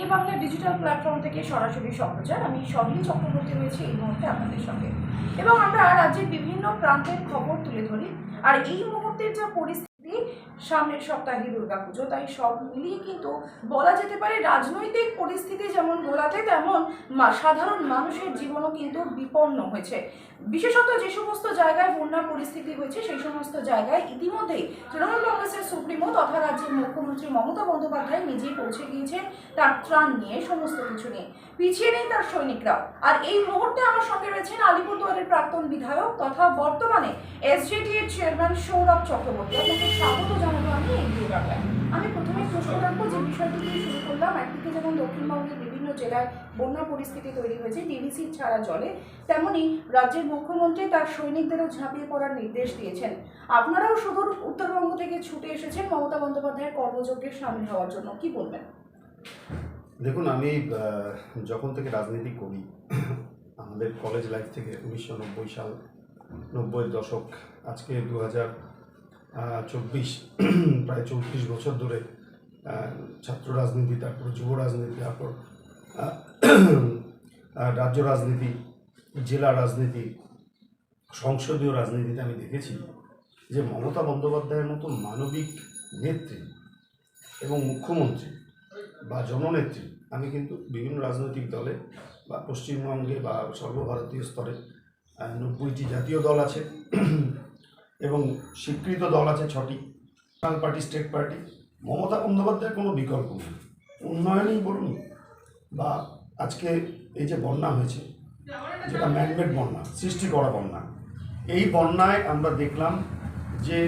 এ Bangla digital platform থেকে সরাসরি সম্প্রচার। আমি সবই চক্রবর্তী হয়েছি এই মুহূর্তে আপনাদের সঙ্গে। এবং আমরা রাজ্যের বিভিন্ন প্রান্তের খবর তুলে ধরি। আর এই মুহূর্তের যা পরিস্থিতি সামনের সপ্তাহে দুর্গাপুজো তাই সব মিলিয়ে কিন্তু বলা যেতে পারে রাজনৈতিক পরিস্থিতি যেমন গোলাতে তেমন সাধারণ মানুষের জীবনও কিন্তু বিপন্ন হয়েছে। বিশেষত যে সমস্ত জায়গায় বন্যার পরিস্থিতি হয়েছে, সেই সমস্ত জায়গায় ইতিমধ্যেই তৃণমূল কংগ্রেসের সুপ্রিমো তথা রাজ্যের মুখ্যমন্ত্রী মমতা বন্দ্যোপাধ্যায় নিজেই পৌঁছে গিয়েছেন তার ত্রাণ নিয়ে সমস্ত কিছু নিয়ে। পিছিয়ে নেই তার সৈনিকরাও। আর এই মুহূর্তে আমার সঙ্গে রয়েছেন আলিপুরদুয়ারের প্রাক্তন বিধায়ক তথা বর্তমানে এসজেডি এর চেয়ারম্যান সৌরভ চক্রবর্তী। স্বাগত জানাব আমি আমি প্রথমে প্রশ্ন রাখব যে বিষয়টি দিয়ে শুরু করলাম, একদিকে যেমন দক্ষিণবঙ্গের বিভিন্ন জেলায় বন্যা পরিস্থিতি তৈরি হয়েছে ডিভিসি ছাড়া জলে তেমনি রাজ্যের মুখ্যমন্ত্রী তার সৈনিকদেরও ঝাঁপিয়ে পড়ার নির্দেশ দিয়েছেন। আপনারাও সুদূর উত্তরবঙ্গ থেকে ছুটে এসেছেন, মমতা বন্দ্যোপাধ্যায়ের কর্মযজ্ঞে সামিল হওয়ার জন্য। কি বলবেন? দেখুন, আমি যখন থেকে রাজনীতি করি, আমাদের কলেজ লাইফ থেকে উনিশশো নব্বই সাল নব্বই দশক, আজকে দু হাজার চব্বিশ, প্রায় চৌত্রিশ বছর ধরে ছাত্র রাজনীতি, তারপর যুব রাজনীতি, তারপর রাজ্য রাজনীতি, জেলা রাজনীতি, সংসদীয় রাজনীতিতে আমি দেখেছি যে মমতা বন্দ্যোপাধ্যায়ের মতো মানবিক নেত্রী এবং মুখ্যমন্ত্রী বা জননেত্রী, আমি কিন্তু বিভিন্ন রাজনৈতিক দলে বা পশ্চিমবঙ্গে বা সর্বভারতীয় স্তরে নব্বইটি জাতীয় দল আছে এবং স্বীকৃত দল আছে ছটি। National party state party Mamata বন্দ্যোপাধ্যায়ের কোনো বিকল্প নেই। উন্নয়নেই বলুন বা আজকে এই যে বন্যা হয়েছে, যেটা ম্যানমেড বন্যা, সৃষ্টি করা বন্যা, এই বন্যায় আমরা দেখলাম যে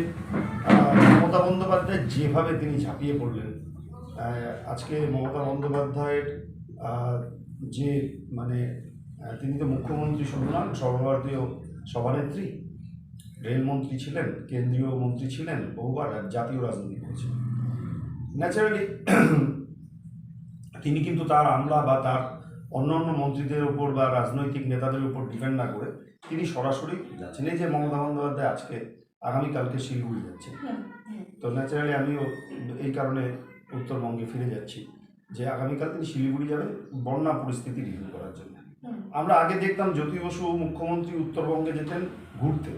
মমতা বন্দ্যোপাধ্যায় যেভাবে তিনি ঝাঁপিয়ে পড়লেন আজকে মমতা বন্দ্যোপাধ্যায়ের যে মানে তিনি তো মুখ্যমন্ত্রী নন সর্বভারতীয় সভানেত্রী রেলমন্ত্রী ছিলেন কেন্দ্রীয় মন্ত্রী ছিলেন বহুবার আর জাতীয় রাজনীতি করেছেন। ন্যাচারালি তিনি কিন্তু তার আমলা বা তার অন্য অন্য মন্ত্রীদের উপর বা রাজনৈতিক নেতাদের উপর ডিপেন্ড না করে তিনি সরাসরি যাচ্ছেন এই যে মমতা বন্দ্যোপাধ্যায় আজকে আগামীকালকে শিলিগুড়ি হুম। তো ন্যাচারালি আমিও এই কারণে উত্তরবঙ্গে ফিরে যাচ্ছি যে আগামীকাল তিনি শিলিগুড়ি যাবেন বন্যা পরিস্থিতি রিভিউ করার জন্য। আমরা আগে দেখতাম জ্যোতি বসু মুখ্যমন্ত্রী উত্তরবঙ্গে যেতেন ঘুরতে।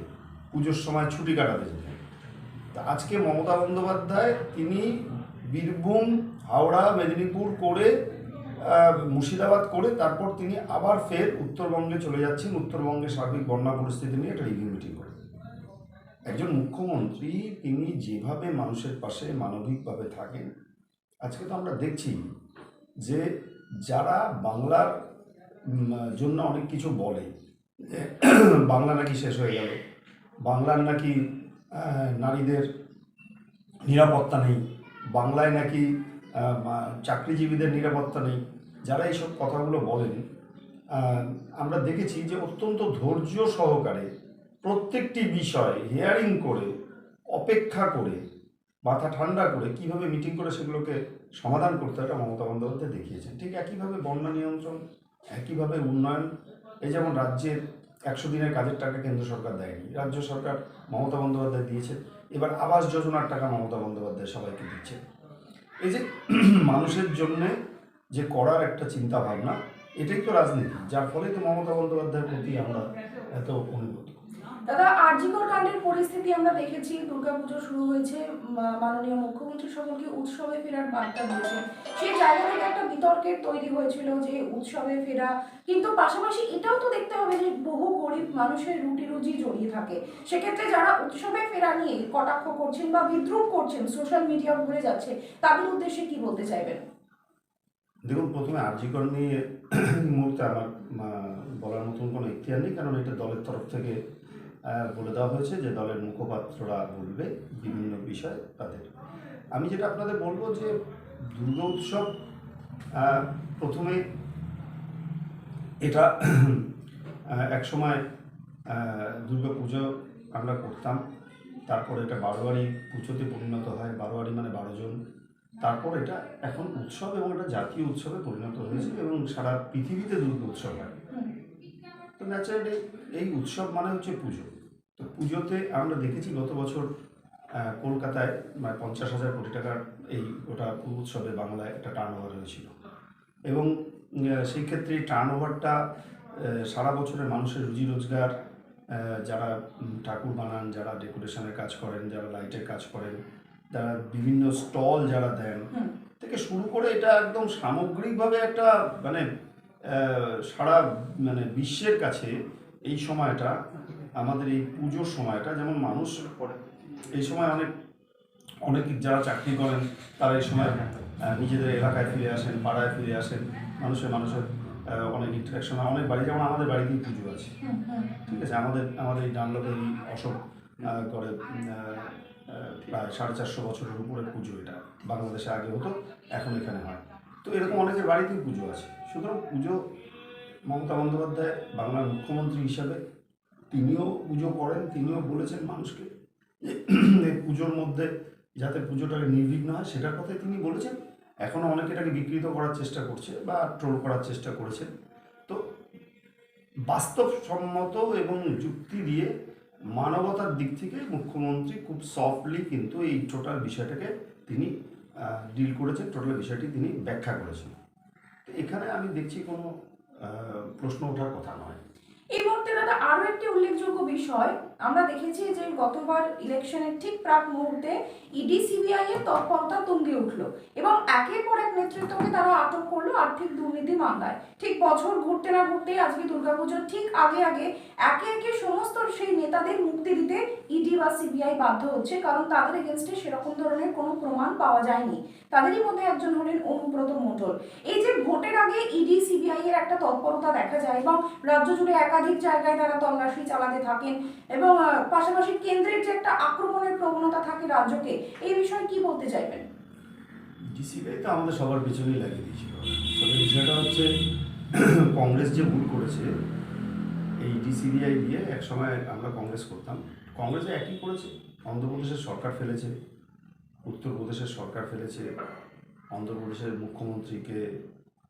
পুজোর সময় ছুটি কাটাতে যেতেন। তা আজকে মমতা বন্দ্যোপাধ্যায় তিনি বীরভূম, হাওড়া, মেদিনীপুর করে মুর্শিদাবাদ করে তারপর তিনি আবার ফের উত্তরবঙ্গে চলে যাচ্ছেন। উত্তরবঙ্গে সার্বিক বন্যা পরিস্থিতি নিয়ে একটা রিভিউ মিটিং করে। একজন মুখ্যমন্ত্রী, তিনি যেভাবে মানুষের পাশে মানবিকভাবে থাকেন, আজকে তো আমরা দেখছি যে যারা বাংলার জন্য অনেক কিছু বলে, বাংলা নাকি শেষ হয়ে গেল। বাংলার নাকি নারীদের নিরাপত্তা নেই। বাংলায় নাকি চাকরিজীবীদের নিরাপত্তা নেই। যারা এইসব কথাগুলো বলেন আমরা দেখেছি যে অত্যন্ত ধৈর্য সহকারে প্রত্যেকটি বিষয় হিয়ারিং করে, অপেক্ষা করে, মাথা ঠান্ডা করে কীভাবে মিটিং করে সেগুলোকে সমাধান করতে হয় মমতা বন্দ্যোপাধ্যায় দেখিয়েছেন। ঠিক একইভাবে বন্যা নিয়ন্ত্রণ, একইভাবে উন্নয়ন, এই যেমন রাজ্যের একশো দিনের কাজের টাকা কেন্দ্র সরকার দেয়নি। রাজ্য সরকার মমতা বন্দ্যোপাধ্যায় দিয়েছে। এবার আবাস যোজনার টাকা মমতা বন্দ্যোপাধ্যায় সবাইকে দিচ্ছে। এই যে মানুষের জন্যে যে করার একটা চিন্তা ভাবনা এটাই তো রাজনীতি। যার ফলে তো মমতা বন্দ্যোপাধ্যায়ের প্রতি আমরা এত অনুগত। দাদা, আরজিকর কাণ্ডের পরিস্থিতি আমরা দেখেছি। দুর্গাপুজো শুরু হয়েছে মাননীয় মুখ্যমন্ত্রী সকলকে উৎসবে ফেরার বার্তা দিয়েছেন সেই জায়গা থেকে একটা বিতর্কের তৈরি হয়েছিল যে উৎসবে ফেরা, কিন্তু পাশাপাশি এটাও তো দেখতে হবে যে বহু গরিব মানুষের রুটি রুজি জড়িয়ে থাকে। সেক্ষেত্রে যারা উৎসবে ফেরা নিয়ে কটাক্ষ করছেন বা বিদ্রুপ করছেন সোশ্যাল মিডিয়া ঘুরে যাচ্ছে, তাদের উদ্দেশ্যে কি বলতে চাইবেন? দেখুন, প্রথমে আর্জিকর নিয়ে মুহূর্তে আমার বলার মতন কোনো ইতিহার নেই, কারণ এটা দলের তরফ থেকে বলে দেওয়া হয়েছে যে দলের মুখপাত্ররা বলবে বিভিন্ন বিষয় তাদের। আমি যেটা আপনাদের বলব যে দুর্গা উৎসব প্রথমে এটা এক সময় দুর্গা পুজো আমরা করতাম, তারপর এটা বারোয়ারি পুজোতে পরিণত হয়, বারোয়ারি মানে বারো জন। তারপর এটা এখন উৎসব এবং এটা জাতীয় উৎসবে পরিণত হয়েছে এবং সারা পৃথিবীতে দুর্গা উৎসব হয়। তো ন্যাচারালি এই উৎসব মানে হচ্ছে পুজো। তো পুজোতে আমরা দেখেছি গত বছর কলকাতায় মানে পঞ্চাশ হাজার কোটি টাকার এই ওটা উৎসবে বাংলায় একটা টার্ন ওভার হয়েছিল। এবং সেই ক্ষেত্রে টার্ন ওভারটা সারা বছরের মানুষের রুজি রোজগার যারা ঠাকুর বানান যারা ডেকোরেশনের কাজ করেন যারা লাইটের কাজ করেন যারা বিভিন্ন স্টল যারা দেন থেকে শুরু করে এটা একদম সামগ্রিকভাবে একটা মানে সারা মানে বিশ্বের কাছে এই সময়টা আমাদের এই পুজোর সময়টা যেমন মানুষ এই সময় অনেক অনেক যারা চাকরি করেন তারা এই সময় নিজেদের এলাকায় ফিরে আসেন পাড়ায় ফিরে আসেন মানুষের মানুষের অনেক ইন্টারাকশন হয়। অনেক বাড়ি যেমন আমাদের বাড়িতেই পুজো আছে। ঠিক আছে? আমাদের আমাদের এই ডানলপের এই অশোক করে প্রায় সাড়ে চারশো বছরের উপরে পুজো এটা। বাংলাদেশে আগে হতো এখন এখানে হয়। তো এরকম অনেকের বাড়িতেই পুজো আছে। সুতরাং পুজো মমতা বন্দ্যোপাধ্যায় বাংলার মুখ্যমন্ত্রী হিসাবে তিনিও পুজো করেন, তিনিও বলেছেন মানুষকে পুজোর মধ্যে যাতে পুজোটাকে নির্বিঘ্ন হয়, সেটার কথাই তিনি বলেছেন। এখনও অনেকে এটাকে বিকৃত করার চেষ্টা করছে বা ট্রোল করার চেষ্টা করেছেন। তো বাস্তবসম্মত এবং যুক্তি দিয়ে মানবতার দিক থেকে মুখ্যমন্ত্রী খুব সফটলি কিন্তু এই টোটাল বিষয়টাকে তিনি ডিল করেছেন টোটাল বিষয়টি তিনি ব্যাখ্যা করেছেন। এখানে আমি দেখছি কোনো প্রশ্ন ওঠার কথা নয়। এই মুহূর্তে দাদা আরও একটি উল্লেখযোগ্য বিষয় আমরা দেখেছি যে গতবার ইলেকশনের ঠিক প্রাক মুহূর্তে ইডি সিবিআই এর তৎপরতা তুঙ্গে উঠল এবং একের পর এক নেতৃত্বকে তারা আটক করল আর্থিক দুর্নীতি মামলায়। ঠিক বছর ঘুরতে না ঘুরতে আজকে দুর্গাপুজোর ঠিক আগে আগে একে একে সমস্ত সেই নেতাদের মুক্তি দিতে ইডি বা সিবিআই বাধ্য হচ্ছে, কারণ তাদের এগেনস্টে সেরকম ধরনের কোনো প্রমাণ পাওয়া যায়নি। তাদেরই মধ্যে একজন হলেন অনুব্রত মণ্ডল এই যে ভোটের আগে ইডি সিবিআই এর একটা তৎপরতা দেখা যায় এবং রাজ্য জুড়ে একাধিক জায়গায় তারা তল্লাশি চালাতে থাকেন এবং আহ, পাশাপাশি কেন্দ্রের যে একটা আক্রমণের প্রবণতা থাকে রাজ্যকে এই বিষয়ে কি বলতে চাইবেন? ডিসিবিআই তো আমাদের সবার পিছনেই লাগিয়ে দিয়েছিল। তবে বিষয়টা হচ্ছে কংগ্রেস যে ভুল করেছে এই ডিসিবিআই দিয়ে এক সময় আমরা কংগ্রেস করতাম। কংগ্রেসে একই করেছে। অন্ধ্রপ্রদেশের সরকার ফেলেছে উত্তরপ্রদেশের সরকার ফেলেছে অন্ধ্রপ্রদেশের মুখ্যমন্ত্রীকে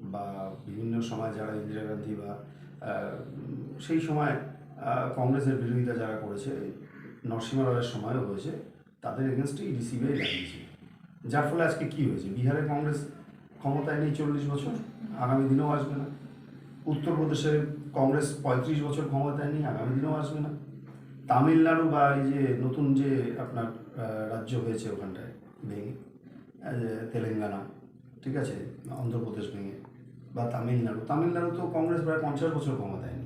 বা বিভিন্ন সময় যারা ইন্দিরা গান্ধী বা সেই সময় কংগ্রেসের বিরোধিতা যারা করেছে, নরসিংহ রায়ের সময়ও হয়েছে, তাদের এগেনস্টেই ডিসিবিআই লাগিয়েছে যার ফলে আজকে কি হয়েছে? বিহারে কংগ্রেস ক্ষমতায় নেই চল্লিশ বছর, আগামী দিনেও আসবে না। উত্তরপ্রদেশে কংগ্রেস পঁয়ত্রিশ বছর ক্ষমতায় নেই, আগামী দিনেও আসবে না। তামিলনাড়ু বা এই যে নতুন যে আপনার রাজ্য হয়েছে ওখানটায়, ভেঙে তেলেঙ্গানা, ঠিক আছে, অন্ধ্রপ্রদেশ ভেঙে, বা তামিলনাড়ু। তামিলনাড়ু তো কংগ্রেস প্রায় পঞ্চাশ বছর ক্ষমতায় নেই।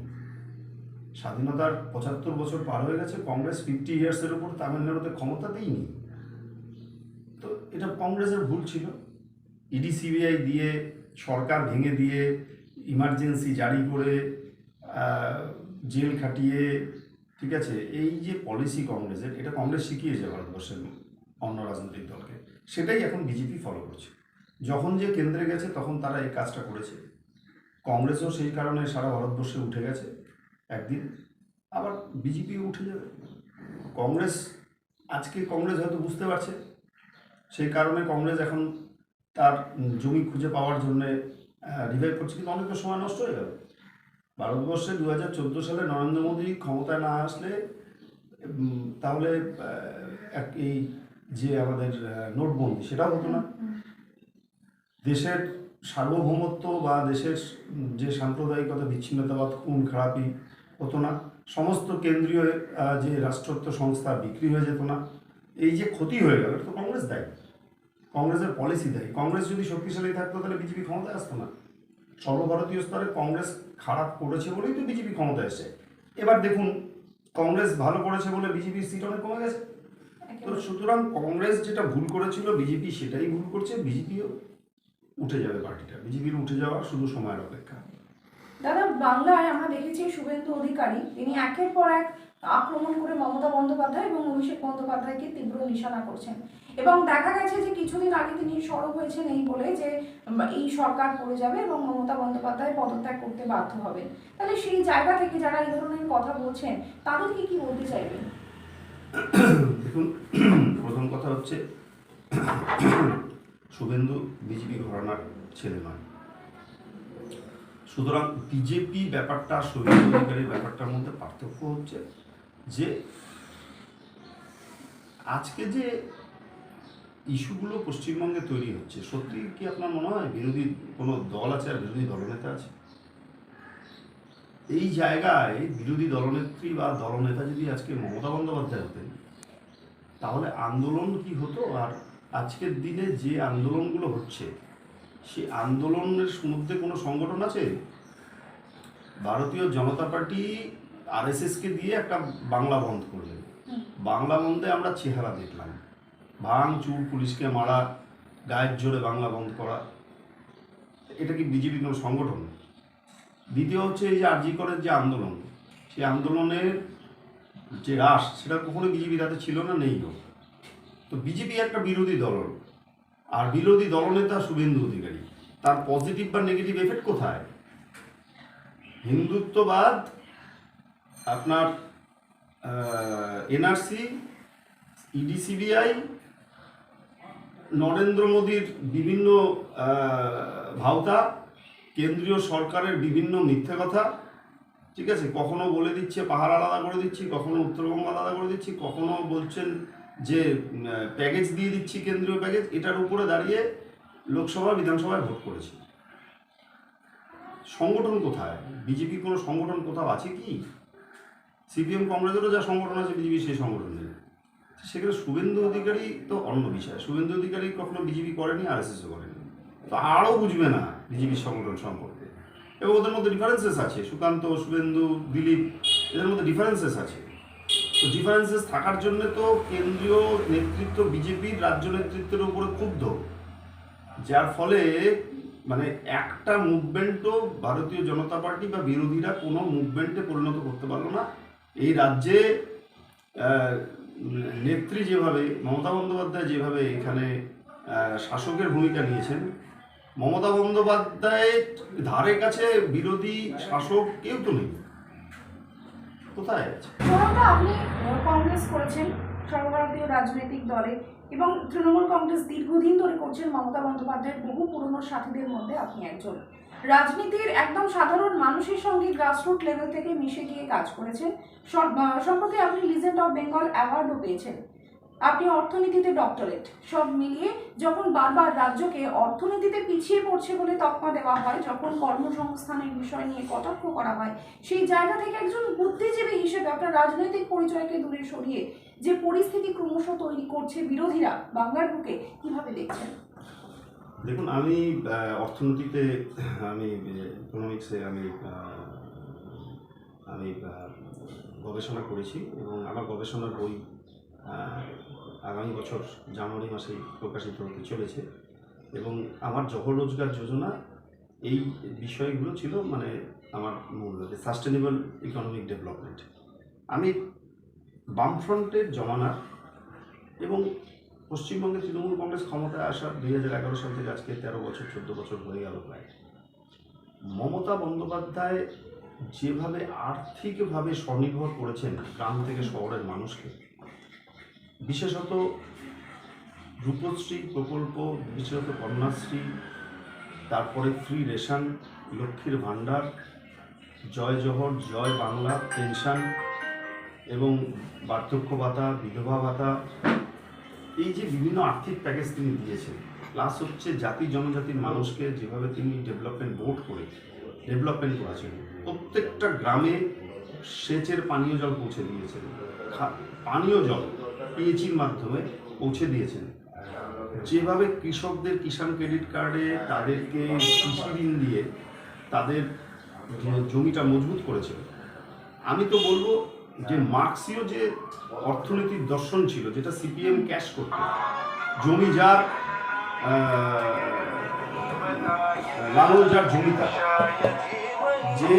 স্বাধীনতার পঁচাত্তর বছর পার হয়ে গেছে, কংগ্রেস ফিফটি ইয়ার্সের উপর তামিলনাড়ুতে ক্ষমতাতেই নেই তো এটা কংগ্রেসের ভুল ছিল। ইডি সিবিআই দিয়ে, সরকার ভেঙে দিয়ে ইমার্জেন্সি জারি করে জেল খাটিয়ে, ঠিক আছে? এই যে পলিসি কংগ্রেসের, এটা কংগ্রেস শিখিয়েছে ভারতবর্ষের অন্য রাজনৈতিক দলকে। সেটাই এখন বিজেপি ফলো করছে। যখন যে কেন্দ্রে গেছে, তখন তারা এই কাজটা করেছে। কংগ্রেসও সেই কারণে সারা ভারতবর্ষে উঠে গেছে। একদিন আবার বিজেপি উঠে যাবে। কংগ্রেস, আজকে কংগ্রেস হয়তো বুঝতে পারছে, সেই কারণে কংগ্রেস এখন তার জমি খুঁজে পাওয়ার জন্য রিভাইভ করছে, কিন্তু অনেকটা সময় নষ্ট হয়ে যাবে ভারতবর্ষে দু হাজার চোদ্দ সালে নরেন্দ্র মোদী ক্ষমতায় না আসলে তাহলে এই যে আমাদের নোটবন্দি, সেটাও হতো না। দেশের সার্বভৌমত্ব বা দেশের যে সাম্প্রদায়িকতা, বিচ্ছিন্নতাবাদ, খুন, খারাপি হতো না। সমস্ত কেন্দ্রীয় যে রাষ্ট্রত্ব সংস্থা বিক্রি হয়ে যেত না। এই যে ক্ষতি হয়ে গেল তো কংগ্রেস দেয়। কংগ্রেসের পলিসি দেয়। কংগ্রেস যদি শক্তিশালী থাকতো, তাহলে বিজেপি ক্ষমতায় আসতো না। সর্বভারতীয় স্তরে কংগ্রেস খারাপ করেছে বলেই তো বিজেপি ক্ষমতায় এসেছে। এবার দেখুন, কংগ্রেস ভালো করেছে বলে বিজেপির সিট অনেক কমে গেছে। তো সুতরাং কংগ্রেস যেটা ভুল করেছিল, বিজেপি সেটাই ভুল করছে। বিজেপিও উঠে যাবে পার্টিটা। বিজেপির উঠে যাওয়া শুধু সময়ের অপেক্ষা। দাদা, বাংলায় আমরা দেখেছি শুভেন্দু অধিকারী, তিনি একের পর এক আক্রমণ করে মমতা বন্দ্যোপাধ্যায় এবং অভিষেক বন্দ্যোপাধ্যায়কে তীব্র নিশানা করছেন। এবং দেখা গেছে যে কিছুদিন আগে তিনি সরব হয়েছেন এই বলে যে, এই সরকার পড়ে যাবে এবং মমতা বন্দ্যোপাধ্যায় পদত্যাগ করতে বাধ্য হবেন। তাহলে সেই জায়গা থেকে যারা এই ধরনের কথা বলছেন, তাদেরকে কি বলতে চাইবেন দেখুন, প্রথম কথা হচ্ছে, শুভেন্দু বিজেপি ঘরানার ছেলে নয়। সুতরাং বিজেপি ব্যাপারটা অধিকারীর ব্যাপারটার মধ্যে পার্থক্য হচ্ছে যে আজকে যে ইস্যুগুলো পশ্চিমবঙ্গে তৈরি হচ্ছে সত্যি কি আপনার মনে হয় বিরোধী কোনো দল আছে আর বিরোধী দলনেতা আছে? এই জায়গায় বিরোধী দলনেত্রী বা দলনেতা যদি আজকে মমতা বন্দ্যোপাধ্যায় হতেন, তাহলে আন্দোলন কি হতো? আর আজকের দিনে যে আন্দোলনগুলো হচ্ছে সেই আন্দোলনের মধ্যে কোনো সংগঠন আছে? ভারতীয় জনতা পার্টি আর আরএসএসকে দিয়ে একটা বাংলা বন্ধ করলেন। বাংলা বন্ধে আমরা চেহারা দেখলাম। ভাঙ চুর পুলিশকে মারা গায়ের জোরে বাংলা বন্ধ করা। এটা কি বিজেপি কোনো সংগঠন? দ্বিতীয় হচ্ছে এই যে আরজি করের যে আন্দোলন সেই আন্দোলনের যে রাস সেটা কখনো বিজেপির হাতে ছিল না? নেইও তো বিজেপি একটা বিরোধী দল। আর বিরোধী দলনেতা শুভেন্দু অধিকারী, তার পজিটিভ বা নেগেটিভ এফেক্ট কোথায়? হিন্দুত্ববাদ, আপনার এনআরসি ইডিসিবিআই নরেন্দ্র মোদীর বিভিন্ন ভাওতা, কেন্দ্রীয় সরকারের বিভিন্ন মিথ্যে কথা, ঠিক আছে? কখনো বলে দিচ্ছে পাহাড় আলাদা করে দিচ্ছি, কখনো উত্তরবঙ্গ আলাদা করে দিচ্ছি, কখনো বলছেন যে প্যাকেজ দিয়ে দিচ্ছি, কেন্দ্রীয় প্যাকেজ এটার উপরে দাঁড়িয়ে লোকসভা, বিধানসভায় ভোট করেছি। সংগঠন কোথায়? বিজেপি কোনো সংগঠন কোথাও আছে কি? সিপিএম কংগ্রেসেরও যা সংগঠন আছে, বিজেপি সেই সংগঠন নেই সেখানে শুভেন্দু অধিকারী তো অন্য বিষয়। শুভেন্দু অধিকারী কখনো বিজেপি করেনি আর এসএসও করেনি। তো আরও বুঝবে না বিজেপির সংগঠন সম্পর্কে। এবং ওদের মধ্যে ডিফারেন্সেস আছে। সুকান্ত, শুভেন্দু, দিলীপ, এদের মধ্যে ডিফারেন্সেস আছে। তো ডিফারেন্সেস থাকার জন্য তো কেন্দ্রীয় নেতৃত্ব বিজেপির রাজ্য নেতৃত্বের উপরে ক্ষুব্ধ যার ফলে মানে একটা মুভমেন্টও ভারতীয় জনতা পার্টি বা বিরোধীরা কোনো মুভমেন্টে পরিণত করতে পারল না। এই রাজ্যে নেত্রী যেভাবে, মমতা বন্দ্যোপাধ্যায় যেভাবে এখানে শাসকের ভূমিকা নিয়েছেন, মমতা বন্দ্যোপাধ্যায়ের ধারে কাছে বিরোধী শাসক কেউ তো নেই। কোথায় আপনি কংগ্রেস করেছেন, সর্বভারতীয় রাজনৈতিক দলে, এবং তৃণমূল কংগ্রেস দীর্ঘদিন ধরে করছেন মমতা বন্দ্যোপাধ্যায়ের বহু পুরনো সাথীদের মধ্যে আপনি একজন। রাজনীতির একদম সাধারণ মানুষের সঙ্গে গ্রাসরুট লেভেল থেকে মিশে গিয়ে কাজ করেছেন। সম- সম্প্রতি আপনি লিজেন্ড অফ বেঙ্গল অ্যাওয়ার্ডও পেয়েছেন। আপনি অর্থনীতিতে ডক্টরেট সব মিলিয়ে যখন বারবার রাজ্যকে অর্থনীতিতে পিছিয়ে পড়ছে বলে তকমা দেওয়া হয়, যখন কর্মসংস্থানের বিষয় নিয়ে কটাক্ষ করা হয়, সেই জায়গা থেকে একজন বুদ্ধিজীবী হিসেবে আপনার রাজনৈতিক পরিচয়কে দূরে সরিয়ে যে পরিস্থিতি ক্রমশ তৈরি করছে বিরোধীরা বাংলার বুকে, কীভাবে দেখছেন? দেখুন, আমি অর্থনীতিতে, আমি ইকোনমিক্সে আমি আমি গবেষণা করেছি এবং আমার গবেষণার বই আগামী বছর জানুয়ারি মাসে প্রকাশিত হতে চলেছে এবং আমার জহর রোজগার যোজনা এই বিষয়গুলো ছিল মানে আমার মূল সাস্টেনেবল ইকোনমিক ডেভেলপমেন্ট আমি বামফ্রন্টের জমানার এবং পশ্চিমবঙ্গে তৃণমূল কংগ্রেস ক্ষমতায় আসার দুই হাজার এগারো সাল থেকে আজকে তেরো বছর, চোদ্দ বছর হয়ে গেল প্রায়। মমতা বন্দ্যোপাধ্যায় যেভাবে আর্থিকভাবে স্বনির্ভর করেছেন গ্রাম থেকে শহরের মানুষকে বিশেষত রূপশ্রী প্রকল্প, বিশেষত কন্যাশ্রী, তারপরে ফ্রি রেশন, লক্ষ্মীর ভাণ্ডার, জয় জহর, জয় বাংলা, পেনশন এবং বার্ধক্য ভাতা, বিধবা ভাতা, এই যে বিভিন্ন আর্থিক প্যাকেজ তিনি দিয়েছেন, প্লাস হচ্ছে জাতি জনজাতির মানুষকে যেভাবে তিনি ডেভেলপমেন্ট বোর্ড করে, ডেভেলপমেন্ট করেছেন, প্রত্যেকটা গ্রামে সেচের পানীয় জল পৌঁছে দিয়েছেন পানীয় জল পিএইচির মাধ্যমে পৌঁছে দিয়েছেন। যেভাবে কৃষকদের কিষাণ ক্রেডিট কার্ডে তাদেরকে কৃষি ঋণ দিয়ে তাদের জমিটা মজবুত করেছে। আমি তো বলব যে মার্ক্সীয় যে অর্থনীতির দর্শন ছিল, যেটা সিপিএম ক্যাশ করত, জমি যার লাঙল যার জমিদার যে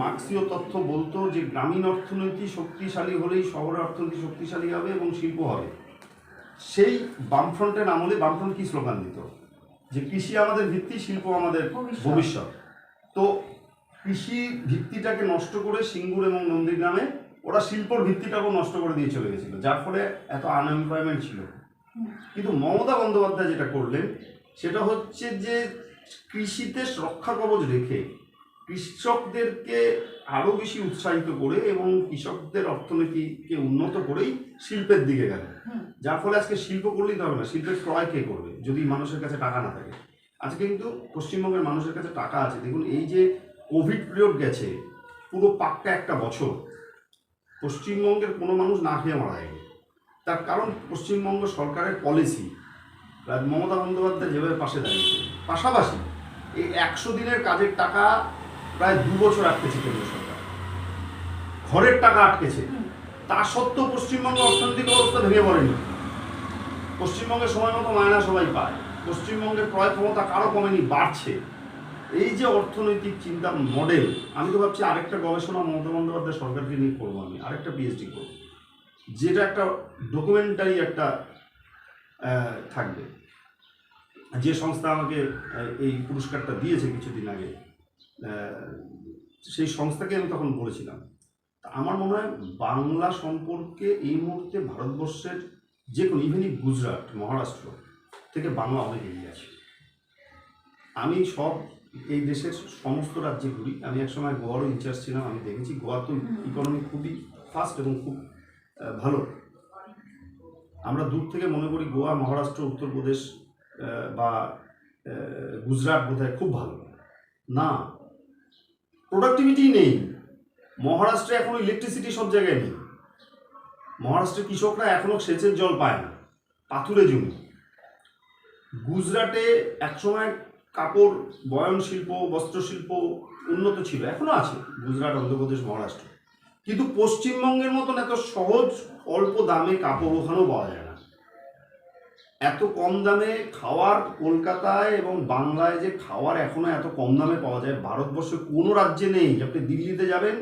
মার্ক্সীয় তথ্য বলতো যে গ্রামীণ অর্থনীতি শক্তিশালী হলেই শহরের অর্থনীতি শক্তিশালী হবে এবং শিল্প হবে। সেই বামফ্রন্টের আমলে বামফ্রন্ট কি স্লোগান দিত? যে কৃষি আমাদের ভিত্তি শিল্প আমাদের ভবিষ্যৎ। ভবিষ্যৎ। তো কৃষি ভিত্তিটাকে নষ্ট করে সিঙ্গুর এবং নন্দীগ্রামে ওরা শিল্পর ভিত্তিটাকেও নষ্ট করে দিয়ে চলে গেছিল যার ফলে এত আনএমপ্লয়মেন্ট ছিল। কিন্তু মমতা বন্দ্যোপাধ্যায় যেটা করলেন সেটা হচ্ছে যে কৃষিতে রক্ষা কবচ রেখে কৃষকদেরকে আরও বেশি উৎসাহিত করে এবং কৃষকদের অর্থনীতিকে উন্নত করেই শিল্পের দিকে গেল। যার ফলে আজকে শিল্প করলেই হবে না শিল্পের ক্রয় কে করবে? যদি মানুষের কাছে টাকা না থাকে। আজকে কিন্তু পশ্চিমবঙ্গের মানুষের কাছে টাকা আছে। দেখুন এই যে কোভিড পিরিয়ড গেছে পুরো পাক্কা একটা বছর। পশ্চিমবঙ্গের কোনো মানুষ না খেয়ে মারা যায়নি। তার কারণ পশ্চিমবঙ্গ সরকারের পলিসি। মমতা বন্দ্যোপাধ্যায় যেভাবে পাশে দাঁড়িয়েছে পাশাপাশি এই একশো দিনের কাজের টাকা প্রায় দু বছর আটকেছে কেন্দ্র সরকার। ঘরের টাকা আটকেছে। তা সত্ত্বেও পশ্চিমবঙ্গ অর্থনৈতিক অবস্থা ভেঙে পড়েনি। পশ্চিমবঙ্গে সময় মতো মায়না সবাই পায়। পশ্চিমবঙ্গের ক্রয় ক্ষমতা কারও কমেনি, বাড়ছে। এই যে অর্থনৈতিক চিন্তার মডেল আমি তো ভাবছি আরেকটা গবেষণা মমতা বন্দ্যোপাধ্যায় সরকারকে নিয়ে করব আমি, আরেকটা পিএইচডি করব। যেটা একটা ডকুমেন্টারি একটা থাকবে। যে সংস্থা আমাকে এই পুরস্কারটা দিয়েছে কিছুদিন আগে সেই সংস্থাকে আমি তখন বলেছিলাম। আমার মনে হয় বাংলা সম্পর্কে এই মুহূর্তে ভারতবর্ষের যে কোনো ইভেনই গুজরাট মহারাষ্ট্র থেকে বাংলা অনেক এগিয়ে আছে। আমি সব এই দেশের সমস্ত রাজ্যে ঘুরি। আমি একসময় গোয়ারও ইনচার্জ ছিলাম আমি দেখেছি। গোয়া তো ইকোনমি খুবই ফাস্ট এবং খুব ভালো। আমরা দূর থেকে মনে করি গোয়া মহারাষ্ট্র উত্তরপ্রদেশ বা গুজরাট বোধহয় খুব ভালো। না প্রোডাক্টিভিটি নেই। মহারাষ্ট্রে এখনও ইলেকট্রিসিটি সব জায়গায় নেই। মহারাষ্ট্রের কৃষকরা এখনও সেচের জল পায় না, পাথুরে জমি। গুজরাটে একসময় কাপড় বয়ন শিল্প বস্ত্রশিল্প উন্নত ছিল, এখনও আছে গুজরাট, অন্ধ্রপ্রদেশ, মহারাষ্ট্র। কিন্তু পশ্চিমবঙ্গের মতন এত সহজ, অল্প দামে কাপড় ওখানেও পাওয়া যায় এত কম দামে খাওয়ার কলকাতায় এবং বাংলায় যে খাওয়ার এখনও এত কম দামে পাওয়া যায়, ভারতবর্ষে কোনো রাজ্যে নেই। আপনি দিল্লিতে যাবেন?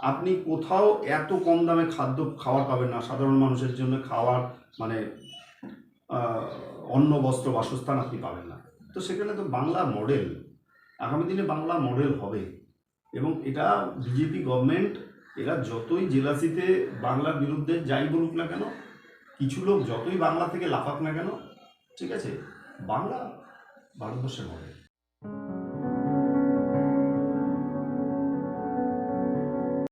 আপনি কোথাও এত কম দামে খাদ্য খাওয়ার পাবেন না। সাধারণ মানুষের জন্য খাওয়ার মানে অন্ন, বস্ত্র, বাসস্থান আপনি পাবেন না। তো সেখানে তো বাংলা মডেল আগামী দিনে বাংলা মডেল হবে। এবং এটা বিজেপি গভর্নমেন্ট এরা যতই জেলাসিতে বাংলার বিরুদ্ধে যাই বলুক না কেন কিছু লোক যতই বাংলা থেকে লাফাক না কেন ঠিক আছে? বাংলা ভারতবর্ষের মডেল।